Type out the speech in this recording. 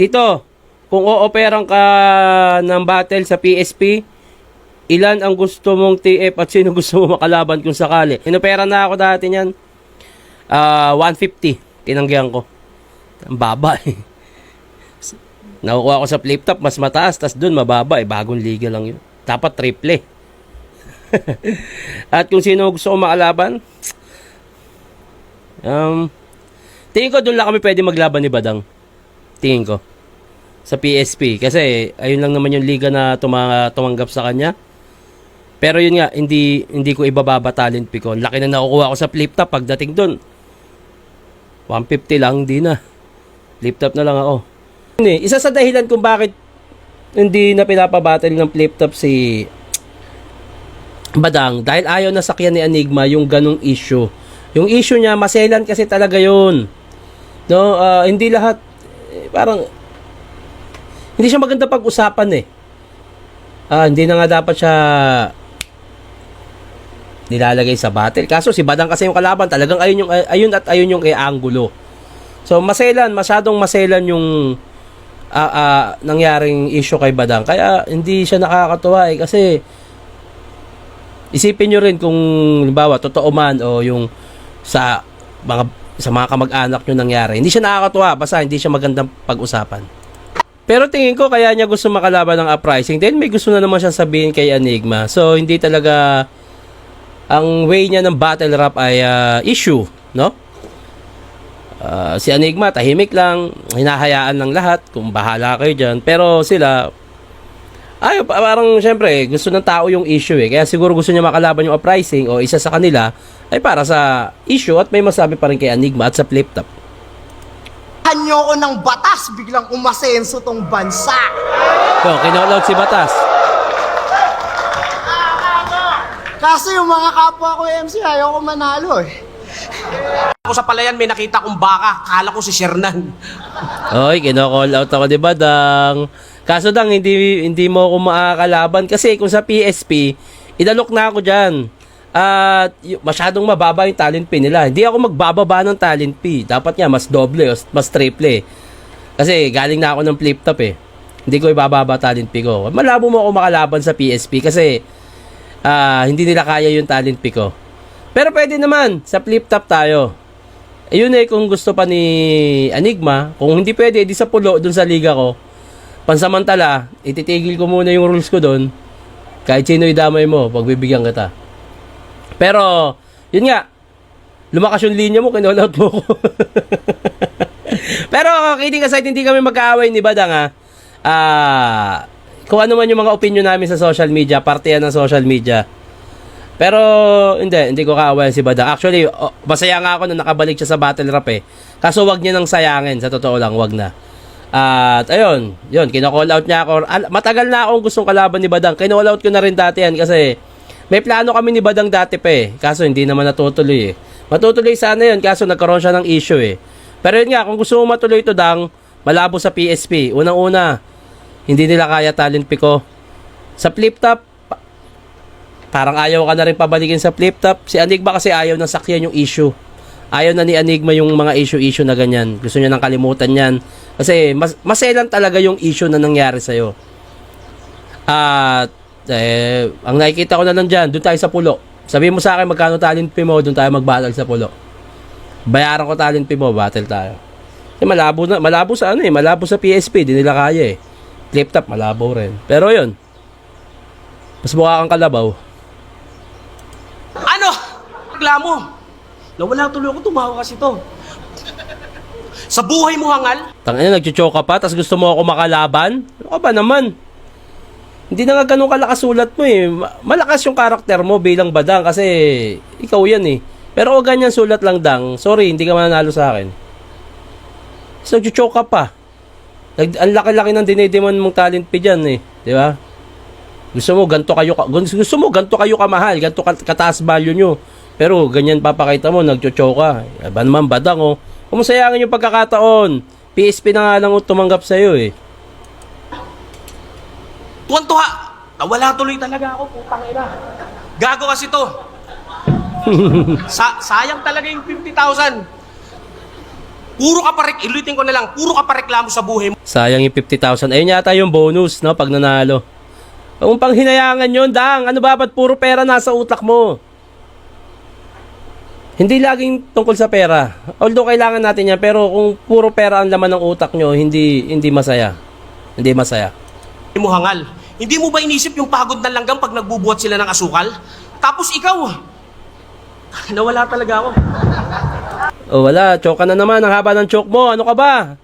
Tito, kung ooperan ka ng battle sa PSP, ilan ang gusto mong TF at sino gusto mo makalaban kung sakali? Inopera na ako dati niyan. Ah, 150. Tinanggihan ko. Ang baba eh. Nakukuha ko sa flip top, mas mataas, tas dun mababa eh. Bagong liga lang yun. Dapat triple. At kung sino gusto ko makalaban, um, tingin ko doon lang kami pwede maglaban ni Badang. Tingin ko. Sa PSP. Kasi ayun lang naman yung liga na tuma- tumanggap sa kanya. Pero yun nga, hindi hindi ko ibababa talent pick. Laki na nakukuha ko sa flip top pagdating doon. 150 lang, hindi na. Flip top na lang ako. Yun Isa sa dahilan kung bakit hindi na pinapabattle ng flip top si Badang dahil ayaw na sakyan ni Enigma yung ganong issue. Yung issue niya, maselan kasi talaga yun. No, ah, hindi lahat, parang, hindi siya maganda pag-usapan eh. Ah, hindi na nga dapat siya nilalagay sa battle. Kaso si Badang kasi yung kalaban, talagang ayun yung ayun at ayun yung kay Angulo. So maselan, masyadong maselan yung ah, ah, nangyaring issue kay Badang. Kaya hindi siya nakakatuwa eh kasi isipin nyo rin kung halimbawa totoo man o yung sa mga sa mga kamag-anak nyo nangyari. Hindi siya nakakatuwa, basta hindi siya magandang pag-usapan. Pero tingin ko kaya niya gusto makalaban ng uprising. Then may gusto na naman siyang sabihin kay Enigma. So hindi talaga ang way niya ng battle rap ay ah, issue, no? Ah, si Enigma tahimik lang, hinahayaan ng lahat kung bahala kayo diyan. Pero sila ay pa- parang syempre gusto ng tao yung issue eh. Kaya siguro gusto niya makalaban yung uprising o isa sa kanila ay para sa issue at may masabi pa rin kay Enigma at sa flip top. Hanyo ko ng batas, biglang umasenso tong bansa. So, kinolog si Batas. Kaso yung mga kapwa ko MC, ayaw ko manalo eh. Ako sa palayan may nakita kong baka, kala ko si Shernan. Oy, kino-call out ako di Badang. Kaso dang hindi hindi mo ako makakalaban kasi kung sa PSP, idalok na ako diyan. At y- masyadong mababa yung talent pin nila. Hindi ako magbababa ng talent P. Dapat nga mas doble o mas triple. Kasi galing na ako ng flip top eh. Hindi ko ibababa talent P ko. Malabo mo ako makalaban sa PSP kasi ah, hindi nila kaya yung talent P ko. Pero pwede naman, sa flip top tayo. Ayun eh, kung gusto pa ni Enigma, kung hindi pwede, di sa pulo, dun sa liga ko, pansamantala, ititigil ko muna yung rules ko dun. Kahit sino idamay mo, pagbibigyan kita. Pero, yun nga, lumakas yung linya mo, kinollout mo ko. Pero, kidding aside, hindi kami magkaaway ni Badang ha. Ah, kung ano man yung mga opinion namin sa social media, parte yan ng social media. Pero hindi, hindi ko kaawayan si Badang. Actually, masaya nga ako na nakabalik siya sa battle rap eh. Kaso wag niya nang sayangin, sa totoo lang, wag na. At ayun, yun, kino-call out niya ako. Al- matagal na akong gustong kalaban ni Badang. Kino-call out ko na rin dati yan kasi may plano kami ni Badang dati pa eh. Kaso hindi naman natutuloy eh. Matutuloy sana yun, kaso nagkaroon siya ng issue eh. Pero yun nga, kung gusto mo matuloy ito, Dang, malabo sa PSP. Unang-una, hindi nila kaya talent pick ko. Sa flip top, pa- parang ayaw ka na rin pabalikin sa flip top. Si Enigma kasi ayaw na sakyan yung issue. Ayaw na ni Enigma yung mga issue-issue na ganyan. Gusto niya nang kalimutan yan. Kasi mas, maselan talaga yung issue na nangyari sa'yo. At eh, ang nakikita ko na lang dyan, doon tayo sa pulo. Sabihin mo sa akin magkano talent fee mo, doon tayo mag-battle sa pulo. Bayaran ko talent fee mo, battle tayo. Eh, malabo na, malabo sa ano eh, malabo sa PSP, di nila kaya eh. Flip top, malabo rin. Pero yun, mas mukha kang kalabaw. Ano? Reklamo. Nawala tuloy ako, tumawa kasi to. Sa buhay mo hangal, Tangina, nagchuchoke ka pa, tapos gusto mo ako makalaban? Ano ba naman? Hindi na nga ganun kalakas sulat mo eh. Ma- Malakas yung karakter mo bilang badang kasi ikaw yan eh. Pero kung ganyan sulat lang dang, sorry, hindi ka mananalo sa akin. Tapos nagchuchoke ka pa. Nag, ang laki-laki ng dinidemand mong talent pa dyan eh. Di ba? Gusto mo ganto kayo ka, gusto mo ganto kayo kamahal, ganto ka- kataas value nyo. Pero ganyan papakita mo, nagchocho ka. Aba naman badang oh. Kumusayangin yung pagkakataon. PSP na nga lang oh, tumanggap sa'yo eh. tuwan-tuwa. Nawala tuloy talaga ako, putang ina. Gago kasi to. Sa sayang talaga yung 50,000. Puro ka pa, rek- ilutin ko na lang, puro ka pa reklamo sa buhay mo. Sayang yung 50,000. Ayun yata yung bonus, no? Pag nanalo. Kung pang hinayangan yun, Dang. Ano ba? Ba't puro pera nasa utak mo? Hindi laging tungkol sa pera. Although kailangan natin yan, pero kung puro pera ang laman ng utak nyo, hindi hindi masaya. Hindi masaya. mo hangal. Hindi mo ba inisip yung pagod ng langgam pag nagbubuhat sila ng asukal? Tapos ikaw, nawala talaga ako. O wala, choke na naman. Ang haba ng choke mo. Ano ka ba?